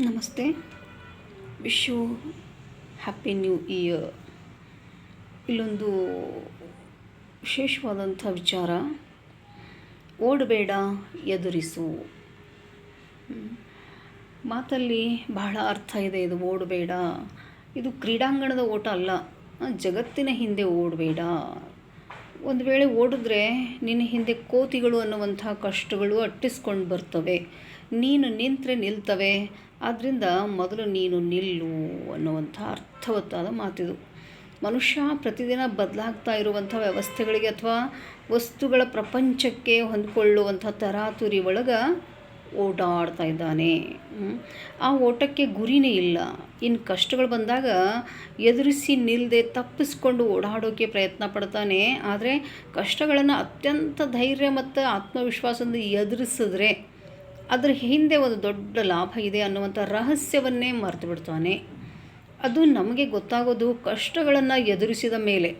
ನಮಸ್ತೆ. Vishu, happy new year. ಇಲ್ಲೊಂದು ವಿಶೇಷವಾದಂಥ ವಿಚಾರ. ಓಡಬೇಡ, ಎದುರಿಸು. ಮಾತಲ್ಲಿ ಬಹಳ ಅರ್ಥ ಇದೆ ಇದು ಓಡಬೇಡ. ಇದು ಕ್ರೀಡಾಂಗಣದ ಓಟ ಅಲ್ಲ. ಜಗತ್ತಿನ ಹಿಂದೆ ಓಡಬೇಡ. ಒಂದು ವೇಳೆ ಓಡಿದ್ರೆ ನಿನ್ನ ಹಿಂದೆ ಕೋತಿಗಳು ಅನ್ನುವಂಥ ಕಷ್ಟಗಳು ಅಟ್ಟಿಸ್ಕೊಂಡು ಬರ್ತವೆ. ನೀನು ನಿಂತರೆ ನಿಲ್ತವೆ. ಆದ್ದರಿಂದ ಮೊದಲು ನೀನು ನಿಲ್ಲು ಅನ್ನುವಂಥ ಅರ್ಥವತ್ತಾದ ಮಾತಿದು. ಮನುಷ್ಯ ಪ್ರತಿದಿನ ಬದಲಾಗ್ತಾ ಇರುವಂಥ ವ್ಯವಸ್ಥೆಗಳಿಗೆ ಅಥವಾ ವಸ್ತುಗಳ ಪ್ರಪಂಚಕ್ಕೆ ಹೊಂದಿಕೊಳ್ಳುವಂಥ ತರಾತುರಿ ಒಳಗೆ ಓಡಾಡ್ತಾ ಇದ್ದಾನೆ. ಆ ಓಟಕ್ಕೆ ಗುರಿನೇ ಇಲ್ಲ. ಇನ್ನು ಕಷ್ಟಗಳು ಬಂದಾಗ ಎದುರಿಸಿ ನಿಲ್ಲದೆ ತಪ್ಪಿಸ್ಕೊಂಡು ಓಡಾಡೋಕ್ಕೆ ಪ್ರಯತ್ನ ಪಡ್ತಾನೆ. ಆದರೆ ಕಷ್ಟಗಳನ್ನು ಅತ್ಯಂತ ಧೈರ್ಯ ಮತ್ತು ಆತ್ಮವಿಶ್ವಾಸದಿಂದ ಎದುರಿಸಿದ್ರೆ ಅದರ ಹಿಂದೆ ಒಂದು ದೊಡ್ಡ ಲಾಭ ಇದೆ ಅನ್ನುವಂಥ ರಹಸ್ಯವನ್ನೇ ಮರೆತು ಬಿಡ್ತಾನೆ. ಅದು ನಮಗೆ ಗೊತ್ತಾಗೋದು ಕಷ್ಟಗಳನ್ನು ಎದುರಿಸಿದ ಮೇಲೆ.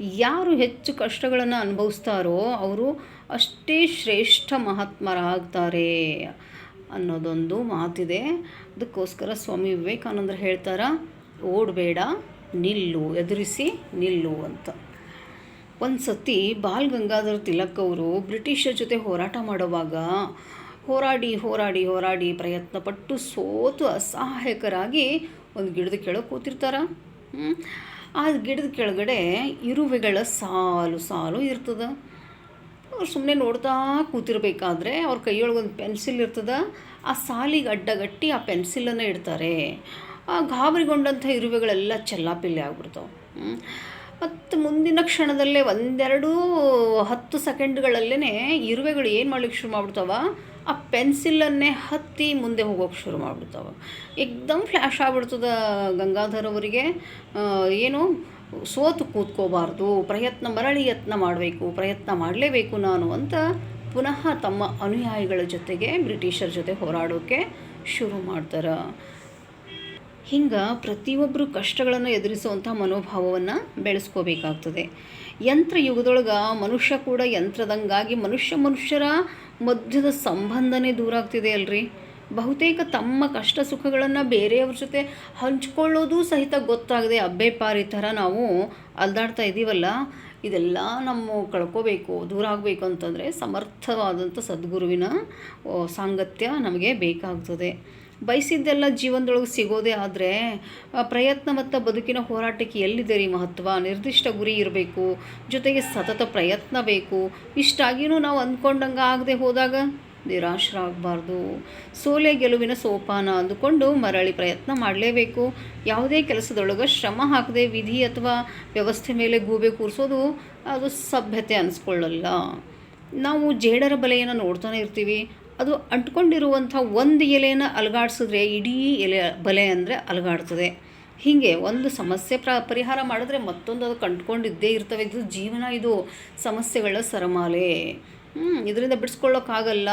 ಯಾರು ಹೆಚ್ಚು ಕಷ್ಟಗಳನ್ನು ಅನುಭವಿಸ್ತಾರೋ ಅವರು ಅಷ್ಟೇ ಶ್ರೇಷ್ಠ ಮಹಾತ್ಮರಾಗ್ತಾರೆ ಅನ್ನೋದೊಂದು ಮಾತಿದೆ. ಅದಕ್ಕೋಸ್ಕರ ಸ್ವಾಮಿ ವಿವೇಕಾನಂದರು ಹೇಳ್ತಾರ, ಓಡಬೇಡ, ನಿಲ್ಲು, ಎದುರಿಸಿ ನಿಲ್ಲು ಅಂತ. ಒಂದು ಸತಿ ಬಾಲ್ ಗಂಗಾಧರ ತಿಲಕ್ ಅವರು ಬ್ರಿಟಿಷರ ಜೊತೆ ಹೋರಾಟ ಮಾಡುವಾಗ ಹೋರಾಡಿ ಹೋರಾಡಿ ಹೋರಾಡಿ ಪ್ರಯತ್ನಪಟ್ಟು ಸೋತು ಅಸಹಾಯಕರಾಗಿ ಒಂದು ಗಿಡದ ಕೆಳಗೆ ಕೂತಿರ್ತಾರ. ಆ ಗಿಡದ ಕೆಳಗಡೆ ಇರುವೆಗಳ ಸಾಲು ಸಾಲು ಇರ್ತದೆ. ಅವ್ರು ಸುಮ್ಮನೆ ನೋಡ್ತಾ ಕೂತಿರ್ಬೇಕಾದ್ರೆ ಅವ್ರ ಕೈಯೊಳಗೆ ಒಂದು ಪೆನ್ಸಿಲ್ ಇರ್ತದೆ. ಆ ಸಾಲಿಗೆ ಅಡ್ಡಗಟ್ಟಿ ಆ ಪೆನ್ಸಿಲನ್ನು ಇಡ್ತಾರೆ. ಆ ಗಾಬರಿಗೊಂಡಂಥ ಇರುವೆಗಳೆಲ್ಲ ಚೆಲ್ಲಾಪಿಲ್ಲೆ ಆಗ್ಬಿಡ್ತಾವೆ. ಮತ್ತು ಮುಂದಿನ ಕ್ಷಣದಲ್ಲೇ ಒಂದೆರಡು ಹತ್ತು ಸೆಕೆಂಡ್ಗಳಲ್ಲೇ ಇರುವೆಗಳು ಏನು ಮಾಡ್ಲಿಕ್ಕೆ ಶುರು ಮಾಡ್ಬಿಡ್ತಾವ? ಆ ಪೆನ್ಸಿಲನ್ನೇ ಹತ್ತಿ ಮುಂದೆ ಹೋಗೋಕೆ ಶುರು ಮಾಡಿಬಿಡ್ತಾವೆ. ಏಕ್ದಮ್ ಫ್ಲ್ಯಾಶ್ ಆಗ್ಬಿಡ್ತದೆ ಗಂಗಾಧರ್ ಅವರಿಗೆ. ಏನು, ಸೋತು ಕೂತ್ಕೋಬಾರ್ದು, ಪ್ರಯತ್ನ ಮರಳಿ ಯತ್ನ ಮಾಡಬೇಕು, ಪ್ರಯತ್ನ ಮಾಡಲೇಬೇಕು ನಾನು ಅಂತ ಪುನಃ ತಮ್ಮ ಅನುಯಾಯಿಗಳ ಜೊತೆಗೆ ಬ್ರಿಟಿಷರ ಜೊತೆ ಹೋರಾಡೋಕ್ಕೆ ಶುರು ಮಾಡ್ತಾರೆ. ಹಿಂಗೆ ಪ್ರತಿಯೊಬ್ಬರು ಕಷ್ಟಗಳನ್ನು ಎದುರಿಸುವಂಥ ಮನೋಭಾವವನ್ನು ಬೆಳೆಸ್ಕೋಬೇಕಾಗ್ತದೆ. ಯಂತ್ರ ಯುಗದೊಳಗೆ ಮನುಷ್ಯ ಕೂಡ ಯಂತ್ರದಂಗಾಗಿ ಮನುಷ್ಯ ಮನುಷ್ಯರ ಮಧ್ಯದ ಸಂಬಂಧನೇ ದೂರ ಆಗ್ತಿದೆ ಅಲ್ರಿ. ಬಹುತೇಕ ತಮ್ಮ ಕಷ್ಟ ಸುಖಗಳನ್ನು ಬೇರೆಯವ್ರ ಜೊತೆ ಹಂಚ್ಕೊಳ್ಳೋದು ಸಹಿತ ಗೊತ್ತಾಗದೆ ಅಬ್ಬೆ ಪಾರಿ ಥರ ನಾವು ಅಲ್ದಾಡ್ತಾ ಇದ್ದೀವಲ್ಲ. ಇದೆಲ್ಲ ನಮ್ಮ ಕಳ್ಕೋಬೇಕು, ದೂರ ಆಗಬೇಕು ಅಂತಂದರೆ ಸಮರ್ಥವಾದಂಥ ಸದ್ಗುರುವಿನ ಸಾಂಗತ್ಯ ನಮಗೆ ಬೇಕಾಗ್ತದೆ. ಬಯಸಿದ್ದೆಲ್ಲ ಜೀವನದೊಳಗೆ ಸಿಗೋದೇ ಆದರೆ ಪ್ರಯತ್ನ ಮತ್ತು ಬದುಕಿನ ಹೋರಾಟಕ್ಕೆ ಎಲ್ಲಿದೆ ರೀ ಮಹತ್ವ? ನಿರ್ದಿಷ್ಟ ಗುರಿ ಇರಬೇಕು, ಜೊತೆಗೆ ಸತತ ಪ್ರಯತ್ನ ಬೇಕು. ಇಷ್ಟಾಗಿಯೂ ನಾವು ಅಂದ್ಕೊಂಡಂಗೆ ಆಗದೆ ಹೋದಾಗ ನಿರಾಶರಾಗಬಾರ್ದು ಸೋಲೆ ಗೆಲುವಿನ ಸೋಪಾನ ಅಂದುಕೊಂಡು ಮರಳಿ ಪ್ರಯತ್ನ ಮಾಡಲೇಬೇಕು. ಯಾವುದೇ ಕೆಲಸದೊಳಗೆ ಶ್ರಮ ಹಾಕದೆ ವಿಧಿ ಅಥವಾ ವ್ಯವಸ್ಥೆ ಮೇಲೆ ಗೂಬೆ ಕೂರಿಸೋದು ಅದು ಸಭ್ಯತೆ ಅನಿಸ್ಕೊಳ್ಳಲ್ಲ. ನಾವು ಜೇಡರ ಬಲೆಯನ್ನು ನೋಡ್ತಾನೆ ಇರ್ತೀವಿ. ಅದು ಅಂಟ್ಕೊಂಡಿರುವಂಥ ಒಂದು ಎಲೆಯನ್ನು ಅಲಗಾಡಿಸಿದ್ರೆ ಇಡೀ ಎಲೆ ಬಲೆ ಅಂದರೆ ಅಲಗಾಡ್ತದೆ. ಹೀಗೆ ಒಂದು ಸಮಸ್ಯೆ ಪ್ರ ಪರಿಹಾರ ಮಾಡಿದ್ರೆ ಮತ್ತೊಂದು ಅದು ಕಂಟ್ಕೊಂಡಿದ್ದೇ ಇರ್ತವೆ. ಇದು ಜೀವನ, ಇದು ಸಮಸ್ಯೆಗಳ ಸರಮಾಲೆ. ಇದರಿಂದ ಬಿಡಿಸ್ಕೊಳ್ಳೋಕ್ಕಾಗಲ್ಲ.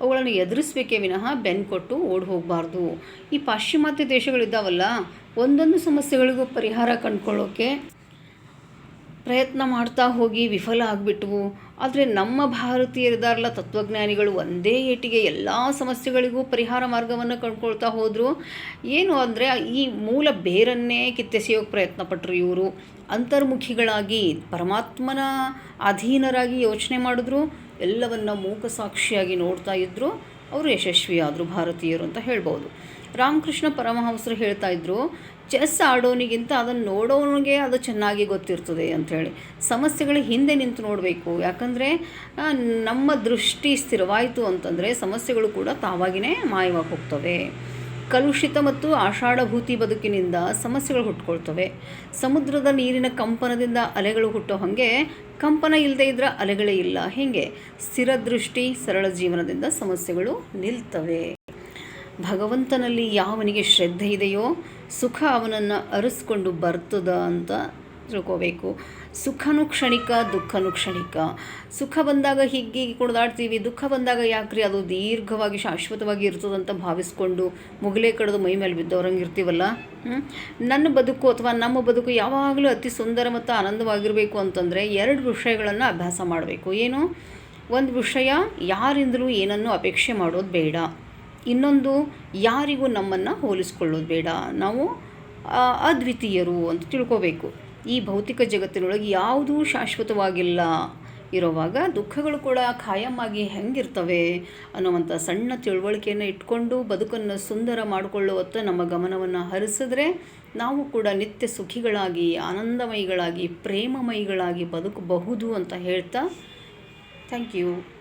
ಅವುಗಳನ್ನು ಎದುರಿಸ್ಬೇಕೇ ವಿನಃ ಬೆನ್ನು ಕೊಟ್ಟು ಓಡಿ ಹೋಗಬಾರ್ದು. ಈ ಪಾಶ್ಚಿಮಾತ್ಯ ದೇಶಗಳಿದ್ದಾವಲ್ಲ ಒಂದೊಂದು ಸಮಸ್ಯೆಗಳಿಗೂ ಪರಿಹಾರ ಕಂಡುಕೊಳ್ಳೋಕ್ಕೆ ಪ್ರಯತ್ನ ಮಾಡ್ತಾ ಹೋಗಿ ವಿಫಲ ಆಗಿಬಿಟ್ವು. ಆದರೆ ನಮ್ಮ ಭಾರತೀಯರಿದಾರಲ್ಲ ತತ್ವಜ್ಞಾನಿಗಳು ಒಂದೇ ಏಟಿಗೆ ಎಲ್ಲ ಸಮಸ್ಯೆಗಳಿಗೂ ಪರಿಹಾರ ಮಾರ್ಗವನ್ನು ಕಂಡುಕೊಳ್ತಾ ಹೋದರು. ಏನು ಅಂದರೆ ಈ ಮೂಲ ಬೇರನ್ನೇ ಕಿತ್ತೆಸೆಯೋಕೆ ಪ್ರಯತ್ನ ಪಟ್ಟರು ಇವರು. ಅಂತರ್ಮುಖಿಗಳಾಗಿ ಪರಮಾತ್ಮನ ಅಧೀನರಾಗಿ ಯೋಚನೆ ಮಾಡಿದ್ರು. ಎಲ್ಲವನ್ನು ಮೂಕ ಸಾಕ್ಷಿಯಾಗಿ ನೋಡ್ತಾ ಇದ್ದರು ಅವರು ಯಶಸ್ವಿಯಾದರು, ಭಾರತೀಯರು ಅಂತ ಹೇಳ್ಬೋದು. ರಾಮಕೃಷ್ಣ ಪರಮಹಂಸರು ಹೇಳ್ತಾ ಇದ್ರು, ಚೆಸ್ ಆಡೋನಿಗಿಂತ ಅದನ್ನು ನೋಡೋನಿಗೆ ಅದು ಚೆನ್ನಾಗಿ ಗೊತ್ತಿರ್ತದೆ ಅಂಥೇಳಿ ಸಮಸ್ಯೆಗಳ ಹಿಂದೆ ನಿಂತು ನೋಡಬೇಕು. ಯಾಕಂದರೆ ನಮ್ಮ ದೃಷ್ಟಿ ಸ್ಥಿರವಾಯಿತು ಅಂತಂದರೆ ಸಮಸ್ಯೆಗಳು ಕೂಡ ತಾವಾಗಿಯೇ ಮಾಯವಾಗಿ ಹೋಗ್ತವೆ. ಕಲುಷಿತ ಮತ್ತು ಆಷಾಢಭೂತಿ ಬದುಕಿನಿಂದ ಸಮಸ್ಯೆಗಳು ಹುಟ್ಕೊಳ್ತವೆ. ಸಮುದ್ರದ ನೀರಿನ ಕಂಪನದಿಂದ ಅಲೆಗಳು ಹುಟ್ಟೋ ಹಾಗೆ ಕಂಪನ ಇಲ್ಲದೆ ಇದ್ದರೆ ಅಲೆಗಳೇ ಇಲ್ಲ. ಹೀಗೆ? ಸ್ಥಿರ ದೃಷ್ಟಿ, ಸರಳ ಜೀವನದಿಂದ ಸಮಸ್ಯೆಗಳು ನಿಲ್ತವೆ. ಭಗವಂತನಲ್ಲಿ ಯಾವನಿಗೆ ಶ್ರದ್ಧೆ ಇದೆಯೋ, ಸುಖ ಅವನನ್ನು ಅರಸ್ಕೊಂಡು ಬರ್ತದ ಅಂತ ತಿಳ್ಕೋಬೇಕು. ಸುಖನೂ ಕ್ಷಣಿಕ, ದುಃಖನೂ ಕ್ಷಣಿಕ. ಸುಖ ಬಂದಾಗ ಹೀಗೆ ಕುಡ್ದಾಡ್ತೀವಿ ದುಃಖ ಬಂದಾಗ ಯಾಕ್ರಿ ಅದು ದೀರ್ಘವಾಗಿ ಶಾಶ್ವತವಾಗಿ ಇರ್ತದಂತ ಭಾವಿಸ್ಕೊಂಡು ಮುಗಲೇ ಕಡ್ದು ಮೈ ಮೇಲೆ ಬಿದ್ದವ್ರಂಗೆ ಇರ್ತೀವಲ್ಲ? ನನ್ನ ಬದುಕು ಅಥವಾ ನಮ್ಮ ಬದುಕು ಯಾವಾಗಲೂ ಅತಿ ಸುಂದರ ಮತ್ತು ಆನಂದವಾಗಿರಬೇಕು ಅಂತಂದರೆ ಎರಡು ವಿಷಯಗಳನ್ನು ಅಭ್ಯಾಸ ಮಾಡಬೇಕು. ಏನು? ಒಂದು ವಿಷಯ, ಯಾರಿಂದಲೂ ಏನನ್ನು ಅಪೇಕ್ಷೆ ಮಾಡೋದು ಬೇಡ. ಇನ್ನೊಂದು, ಯಾರಿಗೂ ನಮ್ಮನ್ನು ಹೋಲಿಸ್ಕೊಳ್ಳೋದು ಬೇಡ. ನಾವು ಅದ್ವಿತೀಯರು ಅಂತ ತಿಳ್ಕೋಬೇಕು. ಈ ಭೌತಿಕ ಜಗತ್ತಿನೊಳಗೆ ಯಾವುದೂ ಶಾಶ್ವತವಾಗಿಲ್ಲ. ಇರುವಾಗ ದುಃಖಗಳು ಕೂಡ ಖಾಯಮಾಗಿ ಹೆಂಗಿರ್ತವೆ ಅನ್ನುವಂಥ ಸಣ್ಣ ತಿಳುವಳಿಕೆಯನ್ನು ಇಟ್ಕೊಂಡು ಬದುಕನ್ನು ಸುಂದರ ಮಾಡಿಕೊಳ್ಳುವತ್ತ ನಮ್ಮ ಗಮನವನ್ನು ಹರಿಸಿದ್ರೆ ನಾವು ಕೂಡ ನಿತ್ಯ ಸುಖಿಗಳಾಗಿ, ಆನಂದಮಯಿಗಳಾಗಿ, ಪ್ರೇಮಮಯಿಗಳಾಗಿ ಬದುಕಬಹುದು ಅಂತ ಹೇಳ್ತಾ ಥ್ಯಾಂಕ್ ಯು.